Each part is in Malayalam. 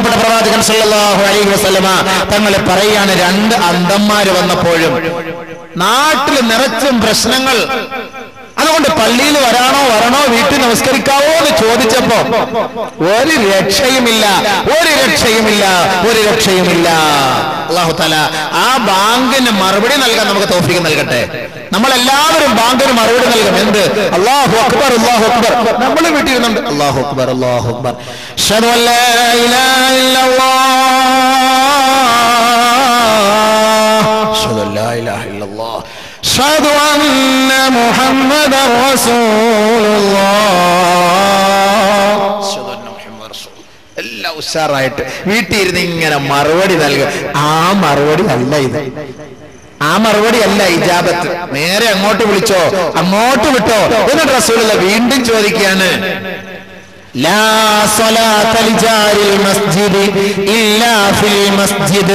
ബഹുമാനപ്പെട്ട പ്രവാചകൻ സല്ലല്ലാഹു അലൈഹി വസല്ലമ തങ്ങൾ പറയാണ് രണ്ട് അന്തന്മാര് വന്നപ്പോഴും നാട്ടിൽ നിറച്ചും പ്രശ്നങ്ങൾ അതുകൊണ്ട് പള്ളിയിൽ വരാണോ വരണോ വീട്ടിൽ നമസ്കരിക്കാവോ എന്ന് ചോദിച്ചപ്പോ ഒരു രക്ഷയുമില്ല ഒരു രക്ഷയുമില്ല ഒരു രക്ഷയുമില്ല. അള്ളാഹു തല ആ ബാങ്കിന് മറുപടി നൽകാൻ നമുക്ക് തോഫിക്ക് നൽകട്ടെ. നമ്മളെല്ലാവരും ബാങ്കിന് മറുപടി നൽകും എന്ത്? അള്ളാഹു അക്ബർ അള്ളാഹു അക്ബർ. നമ്മൾ വീട്ടിരുന്നുണ്ട് അള്ളാഹു അക്ബർ അള്ളാഹു അക്ബർ. ഇലാഹ ഇല്ലല്ലാഹ്. أشهد أن محمد رسول الله أشهد أن محمد رسول الله. എല്ലാം ഉഷാറായിട്ട് വീട്ടിൽ ഇരുന്ന് ഇങ്ങനെ മറുപടി നൽകുക ആ മറുപടി അല്ല ഇത് ആ മറുപടി അല്ല ഇജാബത്ത് നേരെ അങ്ങോട്ട് വിളിച്ചോ അങ്ങോട്ട് വിട്ടോ എന്നിട്ട് റസൂലുള്ള വീണ്ടും ചോദിക്കുകയാണ് لا صلاة لجار المسجد إلا في المسجد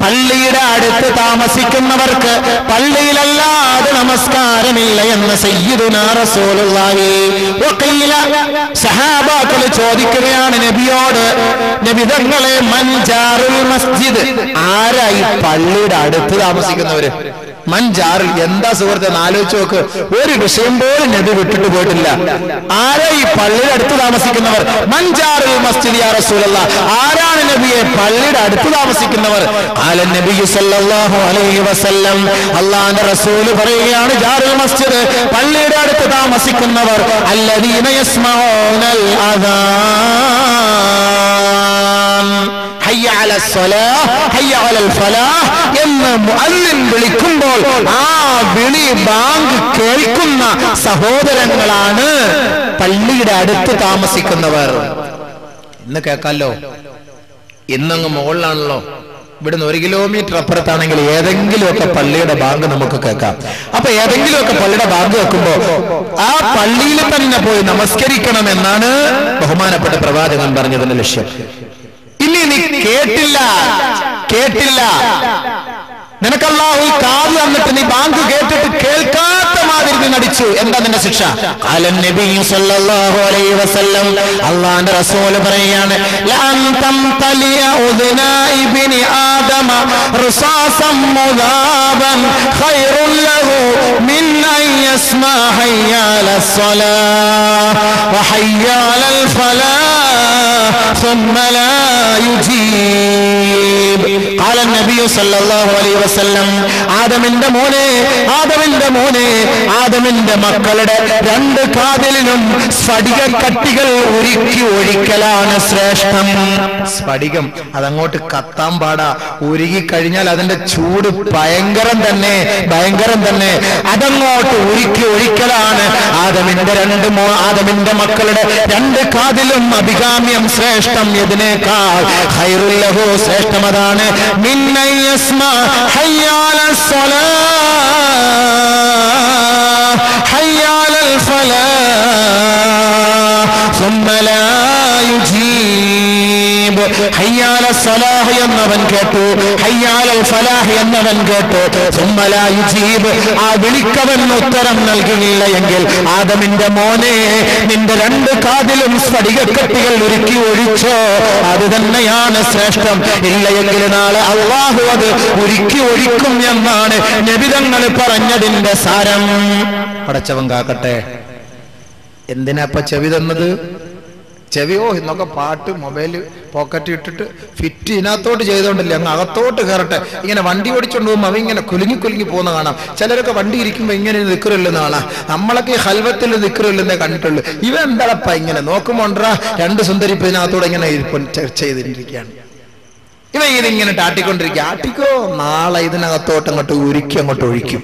പള്ളിയുടെ അടുത്ത് താമസിക്കുന്നവർക്ക് പള്ളിയിലല്ലാതെ നമസ്കാരമില്ല എന്ന് സയ്യിദുന റസൂലുള്ളാഹി വഖീല സഹാബാക്കൾ ചോദിക്കുകയാണ് നബിയോട് നബി തങ്ങളെ മൻജാറുൽ മസ്ജിദ് ആരായി പള്ളിയുടെ അടുത്ത് താമസിക്കുന്നവര് മൻജാറിൽ എന്താ സുഹൃത്തെ ആലോചിച്ച് നോക്ക്. ഒരു വിഷയം പോലും നബി വിട്ടിട്ട് പോയിട്ടില്ല. ആരാ ഈ പള്ളിയുടെ അടുത്ത് താമസിക്കുന്നവർ? മഞ്ചാറിൽ മസ്ജിദ് ആരാണ് നബിയെ പള്ളിയുടെ അടുത്ത് താമസിക്കുന്നവർ? ആല സല്ലല്ലാഹു അലൈഹി വസല്ലം. റസൂൽ പറയുകയാണ് ജാറുൽ മസ്ജിദ് പള്ളിയുടെ അടുത്ത് താമസിക്കുന്നവർ. അല്ലദീന യസ്മഊനൽ അദാൻ. എന്ന് മുഅല്ലിൻ വിളിക്കുമ്പോൾ ആ വിളി ബാങ്ക് കേൾക്കുന്ന സഹോദരങ്ങളാണ് പള്ളിയുടെ അടുത്ത് താമസിക്കുന്നവർ. ഇന്ന് കേൾക്കാലോ? ഇന്നങ്ങ് മുകളിലാണല്ലോ. ഇവിടുന്ന് ഒരു കിലോമീറ്റർ അപ്പുറത്താണെങ്കിൽ ഏതെങ്കിലുമൊക്കെ പള്ളിയുടെ ബാങ്ക് നമുക്ക് കേൾക്കാം. അപ്പൊ ഏതെങ്കിലുമൊക്കെ പള്ളിയുടെ ബാങ്ക് വെക്കുമ്പോ ആ പള്ളിയിൽ തന്നെ പോയി നമസ്കരിക്കണം എന്നാണ് ബഹുമാനപ്പെട്ട പ്രവാചകൻ പറഞ്ഞതിന്റെ ലക്ഷ്യം. നീ കേട്ടില്ല. കേട്ടില്ല. നിനക്കല്ലാഹു കാതു തന്നിട്ട് നീ ബാങ്ക് കേട്ടിട്ട് കേൾക്കാത്ത മാതിരി നീ നടിച്ചു. എന്താ നിന്റെ ശിക്ഷ? അലൻ നബി സല്ലല്ലാഹു അലൈഹി വസല്ലം അല്ലാഹുവിന്റെ റസൂൽ പറയാണ് ലം തലിയ ഉദന ഇബ്നി ആദമ റസാസം മുദാബൻ ഖൈറുൻ ലഹു മിൻ അൻ ഹയ്യാല സ്വലാ സലാ വഹയ്യാലൽ ഫലാ ثم لا يجيب قال النبي صلى الله عليه وسلم ആദമിന്റെ മോനെ ആദമിന്റെ മോനെ ആദമിന്റെ മക്കളുടെ രണ്ട് കാതിലിനും സ്ഫടിക കട്ടികൾ ഉരുക്കി ഒഴിക്കലാണ് ശ്രേഷ്ഠം സ്ഫടികം അതങ്ങോട്ട് കത്താൻ പാടാ ഉരുകി കഴിഞ്ഞാൽ അതിന്റെ ചൂട് ഭയങ്കരം തന്നെ ഭയങ്കരം തന്നെ അതങ്ങോട്ട് ഉരുക്കി ഒഴിക്കലാണ് ആദമിന്റെ രണ്ട് മോ ആദമിന്റെ മക്കളുടെ രണ്ട് കാതിലും അഭികാമ്യം ശ്രേഷ്ഠം ഇതിനേക്കാൾ ഹൈറുല്ലഹു ശ്രേഷ്ഠം അതാണ് മിന്നയ്യസ്മ ഹയ്യാല حيال الفلاح ثم لا يجيب മുജീബ് ഹയ്യാല സലാഹ് എന്നവൻ കേട്ടു ഹയ്യാല ഫലാഹ് എന്നവൻ കേട്ടു. സുമ്മല യുജീബ് ആ വിളിക്കവൻ ഉത്തരം നൽകിയില്ല എങ്കിൽ ആദമിന്റെ മോനെ നിന്റെ രണ്ട് കാതിലും സ്ഫടികക്കട്ടികൾ ഒരുക്കി ഒഴിച്ചോ. അത് തന്നെയാണ് ശ്രേഷ്ഠം. ഇല്ലയെങ്കിൽ നാളെ അള്ളാഹു അത് ഒരുക്കി ഒഴിക്കും എന്നാണ് നബിതങ്ങൾ പറഞ്ഞതിന്റെ സാരം. പടച്ചവൻ കാക്കട്ടെ. എന്തിനാ ചെവി തന്നത്? ചെവിയോ എന്നൊക്കെ പാട്ട് മൊബൈൽ പോക്കറ്റ് ഇട്ടിട്ട് ഫിറ്റ് ഇതിനകത്തോട്ട് ചെയ്തോണ്ടല്ലേ? അങ്ങ് അകത്തോട്ട് കയറട്ടെ. ഇങ്ങനെ വണ്ടി ഓടിച്ചോണ്ട് പോകുമ്പോൾ അവ ഇങ്ങനെ കുലുങ്ങി കുലുങ്ങി പോകുന്ന കാണാം. ചിലരൊക്കെ വണ്ടി ഇരിക്കുമ്പോൾ ഇങ്ങനെ നിൽക്കറില്ലെന്ന് കാണാം നമ്മളൊക്കെ ഈ ഹൽവത്തിൽ നിൽക്കറില്ലെന്നേ കണ്ടിട്ടുള്ളൂ. ഇവ എന്താളപ്പ ഇങ്ങനെ നോക്കുമ്പോണ്ടാ രണ്ട് സുന്ദരിപ്പ് ഇതിനകത്തോടെ ഇങ്ങനെ ചെയ്തിരിക്കുകയാണ്. ഇവ ഇതിങ്ങനെ ആട്ടിക്കൊണ്ടിരിക്കുക. ആട്ടിക്കോ നാളെ ഇതിനകത്തോട്ട് അങ്ങോട്ട് ഉരുക്കി അങ്ങോട്ട് ഒഴിക്കും.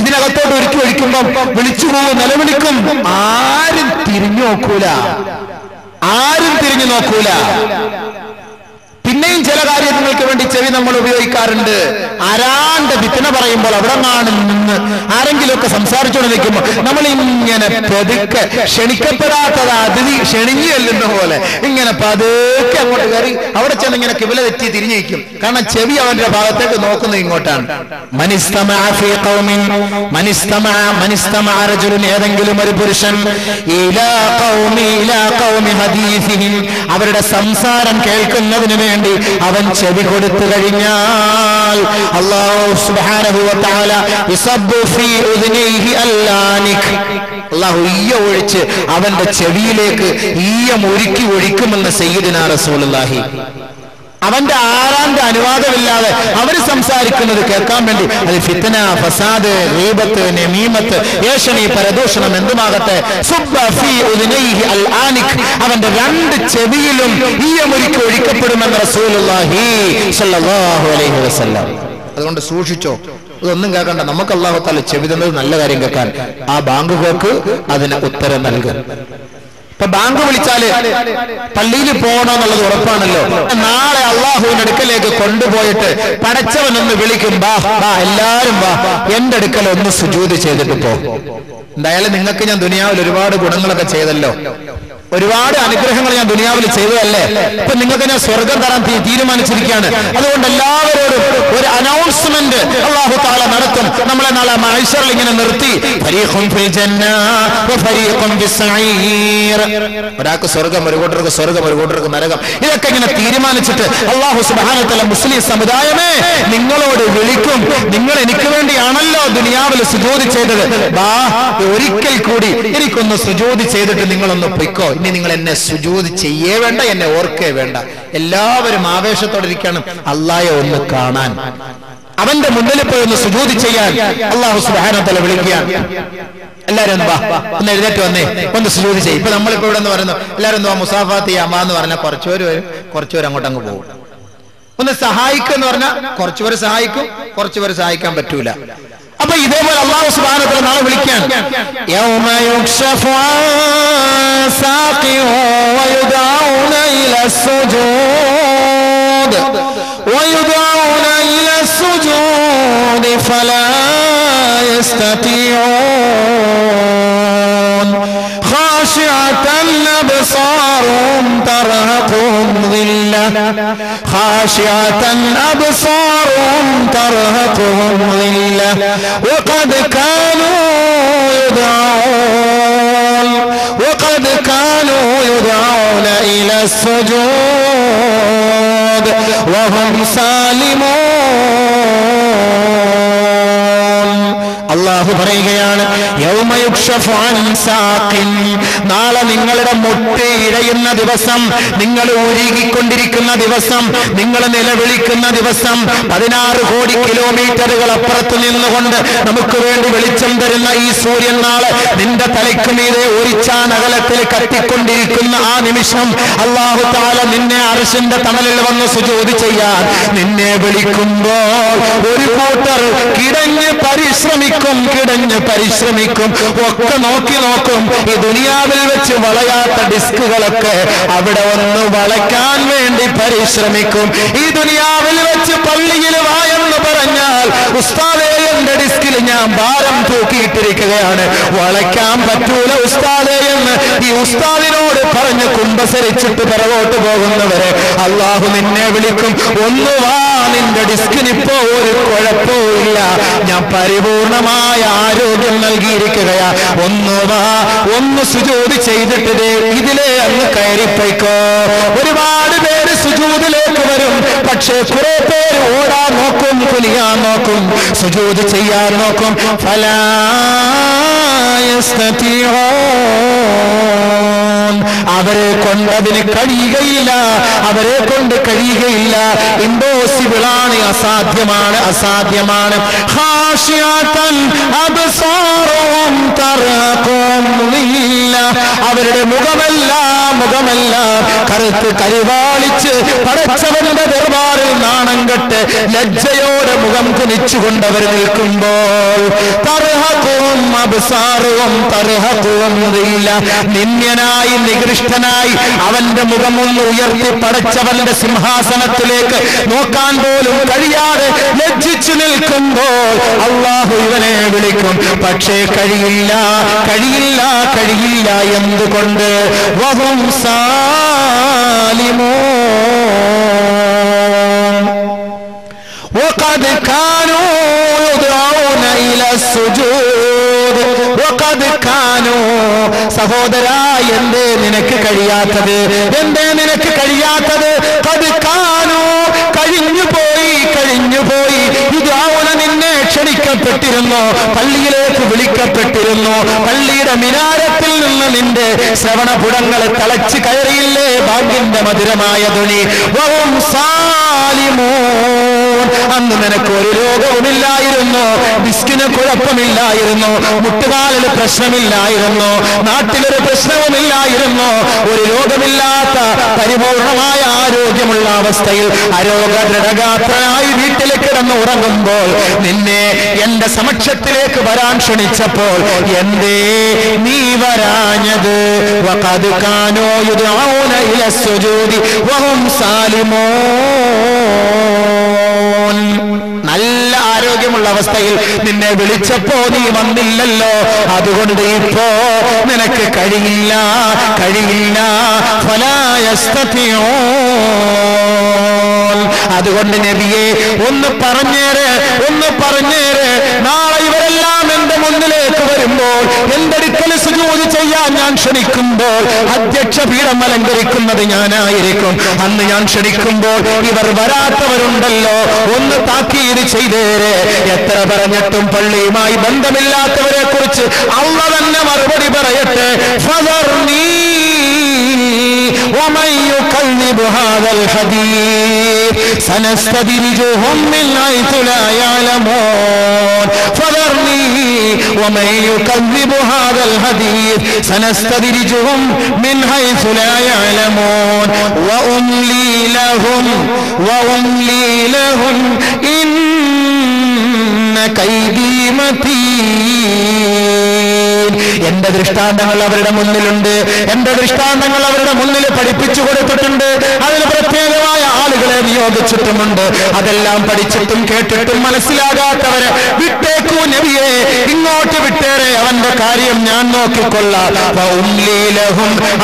ഇതിനകത്തോട്ട് ഒരുക്കി ഒഴിക്കുമ്പോൾ വിളിച്ചു പോകും നിലവിളിക്കും. ആരും തിരിഞ്ഞു നോക്കൂല. ആരും തിരിഞ്ഞു നോക്കൂല. ചെവി നമ്മൾ ഉപയോഗിക്കാറുണ്ട്. ആരാണ്ട് വിത്തന പറയുമ്പോൾ അവിടെ നിന്ന് ആരെങ്കിലുമൊക്കെ സംസാരിച്ചുകൊണ്ട് നിൽക്കുമ്പോൾ നമ്മൾ ഇങ്ങനെ പതുക്കെ ക്ഷണിക്കപ്പെടാത്തത് അതിഥി ക്ഷണിഞ്ഞു ചെല്ലുന്ന പോലെ. ഇങ്ങനെ പതുക്കെ അങ്ങോട്ട് കയറി അവിടെ ചെന്ന് ഇങ്ങനെ കിവില തെറ്റി തിരിഞ്ഞിരിക്കും. കാരണം ചെവി അവന്റെ ഭാഗത്തേക്ക് നോക്കുന്നത് ഇങ്ങോട്ടാണ്. ഏതെങ്കിലും ഒരു പുരുഷൻ അവരുടെ സംസാരം കേൾക്കുന്നതിന് വേണ്ടി അവൻ ചെവി കൊടുത്തു ഒഴിച്ച് അവന്റെ ചെവിയിലേക്ക് ഈയം ഒരുക്കി ഒഴിക്കുമെന്ന് സയ്യിദിനാ റസൂലുള്ളാഹി. അവന്റെ ആറാന്റെ അനുവാദമില്ലാതെ അവർ സംസാരിക്കുന്നത് കേൾക്കാൻ വേണ്ടി. അത് ഫിത്തന ഫസാദ് റീബത്ത് നമീമത്ത് ഏഷണി പരദൂഷണം എന്തുമാകട്ടെ. അവന്റെ രണ്ട് ചെവിയിലും ഈയമൊരുക്കി ഒഴിക്കപ്പെടുമെന്ന് റസൂലുള്ളാഹി അലൈഹി വസല്ലം. അതുകൊണ്ട് സൂക്ഷിച്ചോ. ഇതൊന്നും കേൾക്കണ്ട. നമുക്ക് അള്ളാഹു താല ചെവി തന്നത് നല്ല കാര്യം കേൾക്കാൻ. ആ ബാങ്ക് കേക്ക് അതിന് ഉത്തരം നൽകും. ഇപ്പൊ ബാങ്ക് വിളിച്ചാൽ പള്ളിയിൽ പോകണോ എന്നുള്ളത് ഉറപ്പാണല്ലോ. നാളെ അള്ളാഹുവിന്റെ അടുക്കലേക്ക് കൊണ്ടുപോയിട്ട് പടച്ചവനൊന്ന് വിളിക്കും ബാ ബാ എല്ലാരും ബാ എന്റെ അടുക്കൽ ഒന്ന് സുജൂത് ചെയ്തിട്ട് പോ. എന്തായാലും നിങ്ങൾക്ക് ഞാൻ ദുനിയാവിൽ ഒരുപാട് ഗുണങ്ങളൊക്കെ ചെയ്തല്ലോ. ഒരുപാട് അനുഗ്രഹങ്ങൾ ഞാൻ ദുനിയാവിൽ ചെയ്തതല്ലേ? ഇപ്പൊ നിങ്ങൾക്ക് ഞാൻ സ്വർഗം തരാൻ തീരുമാനിച്ചിരിക്കുകയാണ്. അതുകൊണ്ട് എല്ലാവരോടും ഒരു അനൗൺസ്മെന്റ് അള്ളാഹു താല നടത്തും. നമ്മളെ നാളെ മഹേശ്വറിൽ ഇങ്ങനെ നിർത്തി. ഒരാൾക്ക് സ്വർഗം ഒരു കൂട്ടർക്ക് സ്വർഗം ഒരു കൂട്ടർക്ക് നരകം. ഇതൊക്കെ ഇങ്ങനെ തീരുമാനിച്ചിട്ട് അള്ളാഹു സുബാനത്തല മുസ്ലിം സമുദായമേ നിങ്ങളോട് വിളിക്കും. നിങ്ങൾ എനിക്ക് വേണ്ടിയാണല്ലോ ദുനിയാവിൽ സുജോതി ചെയ്തത്. ബാ ഒരിക്കൽ കൂടി എനിക്കൊന്ന് സുജോതി ചെയ്തിട്ട് നിങ്ങളൊന്ന് പൊയ്ക്കോ. ഇനി നിങ്ങൾ എന്നെ സുജൂത് ചെയ്യേ വേണ്ട എന്നെ ഓർക്കേ വേണ്ട. എല്ലാവരും ആവേശത്തോടെ ഇരിക്കണം. അള്ളായെ ഒന്ന് കാണാൻ. അവന്റെ മുന്നിൽ പോയി ഒന്ന് സുജൂതി ചെയ്യാൻ അള്ളാഹു സുഹാനത്തല വിളിക്കുകയാണ്. എല്ലാരും ഒന്ന് വാ ഒന്ന് വന്നേ. ഒന്ന് സുജൂതി ചെയ്യും. ഇപ്പൊ നമ്മളിപ്പോ ഇവിടെ നിന്ന് പറയുന്നു എല്ലാരും ഒന്ന് വാ മുസാഫാത്ത് ചെയ്യാമ എന്ന് പറഞ്ഞാൽ കുറച്ചുപേര് വരും. കുറച്ചുപേര് അങ്ങോട്ട് അങ്ങ് പോകും. ഒന്ന് സഹായിക്കും എന്ന് പറഞ്ഞാൽ കുറച്ചുപേര് സഹായിക്കും കുറച്ചുപേര് സഹായിക്കാൻ പറ്റൂല. അപ്പൊ ഇതേപോലെ അള്ളാഹു സുബാനത്തിൽ നാളെ വിളിക്കാൻ. യൗമ خاشعة أبصارهم ترهقهم ذلة. خاشعة أبصارهم ترهقهم ذلة. وقد كانوا يدعون وقد كانوا يدعون إلى السجود وهم سالمون. അള്ളാഹു പറയുകയാണ്. നാളെ നിങ്ങളുടെ മുട്ട് ഇഴയുന്ന ദിവസം നിങ്ങൾ ഉരുകിക്കൊണ്ടിരിക്കുന്ന ദിവസം നിങ്ങൾ നിലവിളിക്കുന്ന ദിവസം പതിനാറ് കോടി കിലോമീറ്ററുകൾ അപ്പുറത്ത് നിന്നുകൊണ്ട് നമുക്ക് വേണ്ടി വെളിച്ചം തരുന്ന ഈ സൂര്യൻ നാളെ നിന്റെ തലയ്ക്ക് മീതെ ഒരിച്ചാൻ അകലത്തിൽ കത്തിക്കൊണ്ടിരിക്കുന്ന ആ നിമിഷം അള്ളാഹു താല നിന്നെ അർശിന്റെ തണലിൽ വന്ന് സുജോതി ചെയ്യാൻ നിന്നെ വിളിക്കുമ്പോൾ ഒരു കൂട്ടർ കിടഞ്ഞ് പരിശ്രമിക്കും കിടഞ്ഞ് പരിശ്രമിക്കും. ഒക്കെ നോക്കി നോക്കും. ഈ ദുനിയാവിൽ വെച്ച് വളയാത്ത ഡിസ്കുകളൊക്കെ അവിടെ ഒന്ന് വളയ്ക്കാൻ വേണ്ടി പരിശ്രമിക്കും. ഈ ദുനിയാവിൽ വെച്ച് പള്ളിയിൽ വായെന്ന് പറഞ്ഞാൽ ഉസ്താദേ എന്റെ ഡിസ്കിൽ ഞാൻ ഭാരം തൂക്കിയിട്ടിരിക്കുകയാണ്. വളയ്ക്കാൻ പറ്റൂല ഉസ്താദേ എന്ന് ഈ ഉസ്താദിനോട് പറഞ്ഞ് കുമ്പസരിച്ചിട്ട് പിറകോട്ട് പോകുന്നവരെ അള്ളാഹു നിന്നെ വിളിക്കും. ഒന്ന് വാ നിന്റെ ഡിസ്കിന് ഇപ്പോ ഒരു കുഴപ്പമില്ല ഞാൻ പരിപൂർണമായ ആരോഗ്യം നൽകിയിരിക്കുകയാ. ഒന്ന് വാ ഒന്ന് സുജോതി ചെയ്തിട്ട് ഇതിലേ അങ്ങ് കയറിപ്പോയിക്കോ. ഒരുപാട് പേര് സുജൂതിലേക്ക് വരും പക്ഷേ കുറെ പേര് ഓടാൻ നോക്കും കുനിയാൻ നോക്കും സുജൂത് ചെയ്യാൻ നോക്കും. ഫലായസ്തീയോൻ അവരെ കൊണ്ട് അതിന് കഴിയുകയില്ല. അവരെ കൊണ്ട് കഴിയുകയില്ല. ഇമ്പോസിബിളാണ് അസാധ്യമാണ് അസാധ്യമാണ്. അവരുടെ മുഖമല്ല മുഖമല്ല. കറുത്ത് കരിവാളിച്ച് പടച്ചവന്റെ ദർബാറിൽ നാണം കെട്ട് ലജ്ജയോടെ മുഖം കുനിച്ചുകൊണ്ടവർ നിൽക്കുമ്പോൾ തർഹഖും അബ്സാറുഹും തർഹഖും ളില്ല. നിന്ദ്യനായി നികൃഷ്ടനായി അവന്റെ മുഖം ഒന്ന് ഉയർത്തി പടച്ചവന്റെ സിംഹാസനത്തിലേക്ക് നോക്കി നോക്കാൻ പോലും കഴിയാതെ ലജ്ജിച്ചു നിൽക്കുമ്പോൾ അള്ളാഹു ഇവനെ വിളിക്കും പക്ഷേ കഴിയില്ല കഴിയില്ല കഴിയില്ല എന്തുകൊണ്ട് വഹും സാലിമോ وقد كانوا يدعون إلى السجود കാനോ സഹോദര എന്തേ നിനക്ക് കഴിയാത്തത്? എന്തേ നിനക്ക് കഴിയാത്തത്? പതുക്കാനോ? കഴിഞ്ഞു പോയി കഴിഞ്ഞു പോയി. ഇത് ആവണ നിന്നെ ക്ഷണിക്കപ്പെട്ടിരുന്നു പള്ളിയിലേക്ക് വിളിക്കപ്പെട്ടിരുന്നു. പള്ളിയുടെ മിനാരത്തിൽ നിന്ന് നിന്റെ ശ്രവണപുടങ്ങൾ തളച്ചു കയറിയില്ലേ? ഭാഗ്യന്റെ മധുരമായ തുണി സാലിമോ. അന്ന് നിനക്ക് ഒരു രോഗവുമില്ലായിരുന്നു. ഡിസ്കിന് കുഴപ്പമില്ലായിരുന്നു. മുട്ടുകാലിന് പ്രശ്നമില്ലായിരുന്നു. നാട്ടിലൊരു പ്രശ്നവുമില്ലായിരുന്നു. ഒരു രോഗമില്ലാത്ത പരിപൂർണമായ ആരോഗ്യമുള്ള അവസ്ഥയിൽ അരോഗ ദൃഢഗാത്രനായി വീട്ടിൽ കിടന്ന് ഉറങ്ങുമ്പോൾ നിന്നെ എന്റെ സമക്ഷത്തിലേക്ക് വരാൻ ക്ഷണിച്ചപ്പോൾ എന്തേ നീ വരാഞ്ഞത്? കാനോ യുദ്ഔന ഇല സുജൂദി വഹും സാലിമോ. നല്ല ആരോഗ്യമുള്ള അവസ്ഥയിൽ നിന്നെ വിളിച്ചപ്പോ നീ വന്നില്ലല്ലോ. അതുകൊണ്ട് ഇപ്പോ നിനക്ക് കഴിയില്ല കഴിയില്ല. ഫലായസ്തത്തിയോ അതുകൊണ്ട് നബിയെ ഒന്ന് പറഞ്ഞേര് ഒന്ന് പറഞ്ഞേര് മുന്നിലേക്ക് വരുമ്പോൾ എന്റെ അടുക്കൽ സുജൂതി ചെയ്യാൻ ഞാൻ ക്ഷണിക്കുമ്പോൾ അധ്യക്ഷ പീഠം അലങ്കരിക്കുന്നത് ഞാനായിരിക്കും അന്ന് ഞാൻ ക്ഷണിക്കുമ്പോൾ ഇവർ വരാത്തവരുണ്ടല്ലോ ഒന്ന് താക്കീത് ചെയ്തേരെ എത്ര പറഞ്ഞിട്ടും പള്ളിയുമായി ബന്ധമില്ലാത്തവരെ കുറിച്ച് അള്ള തന്നെ മറുപടി പറയട്ടെ ഫദർനീ ومن يكذب هذا الحديث سنستدرجهم من حيث لا يعلمون فذرني ومن يكذب هذا الحديث سنستدرجهم من حيث لا يعلمون وأملي لهم وأملي لهم إن كيدي متين എന്റെ ദൃഷ്ടാന്തങ്ങൾ അവരുടെ മുന്നിലുണ്ട് എന്റെ ദൃഷ്ടാന്തങ്ങൾ അവരുടെ മുന്നിൽ പഠിപ്പിച്ചു കൊടുത്തിട്ടുണ്ട് അതിന് പ്രത്യേകമായ ആളുകളെ നിയോഗിച്ചിട്ടുമുണ്ട് അതെല്ലാം പഠിച്ചിട്ടും കേട്ടിട്ടും മനസ്സിലാകാത്തവരെ വിട്ടേക്കൂ നബിയെ. ഇങ്ങോട്ട് വിട്ടേറെ അവന്റെ കാര്യം ഞാൻ നോക്കിക്കൊള്ളാം.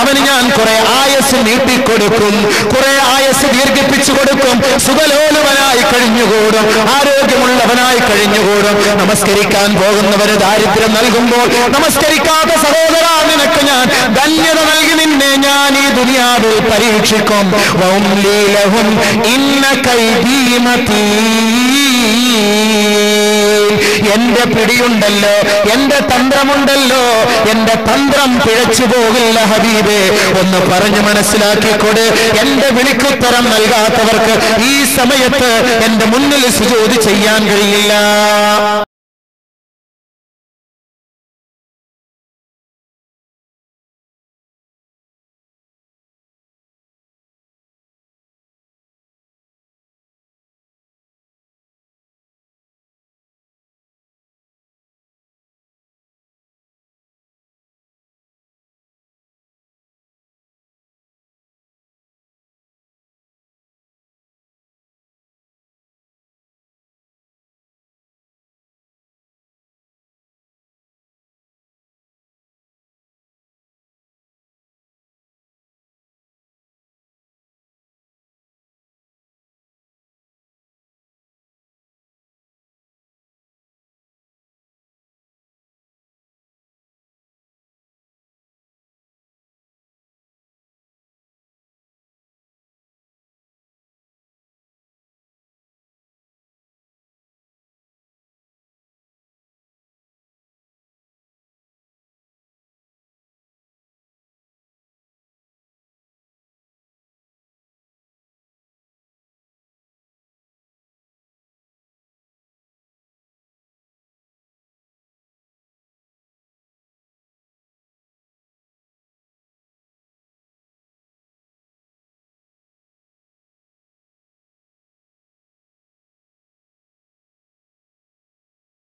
അവന് ഞാൻ കുറെ ആയസ് നീട്ടിക്കൊടുക്കും. കുറെ ആയസ് ദീർഘിപ്പിച്ചു കൊടുക്കും. സുഖലോലുവനായി കഴിഞ്ഞുകൂടും. ആരോഗ്യമുള്ളവനായി കഴിഞ്ഞുകൂടും. നമസ്കരിക്കാൻ പോകുന്നവരെ ദാരിദ്ര്യം നൽകുമ്പോൾ നമസ്കരിക്കാത്ത സഹോദര നിനക്ക് ഞാൻ ധന്യത നൽകി നിന്നെ ഞാൻ ഈ ദുനിയാവിൽ പരീക്ഷിക്കും. വൗംലീലഹും ഇന്ന കൈദീമതീ എന്റെ പിടിയുണ്ടല്ലോ എന്റെ തന്ത്രമുണ്ടല്ലോ എന്റെ തന്ത്രം പിഴച്ചു പോകില്ല ഹബീബേ. ഒന്ന് പറഞ്ഞു മനസ്സിലാക്കിക്കൊട് എന്റെ വിളിക്കുത്തരം നൽകാത്തവർക്ക് ഈ സമയത്ത് എന്റെ മുന്നിൽ സുജോതി ചെയ്യാൻ കഴിയില്ല.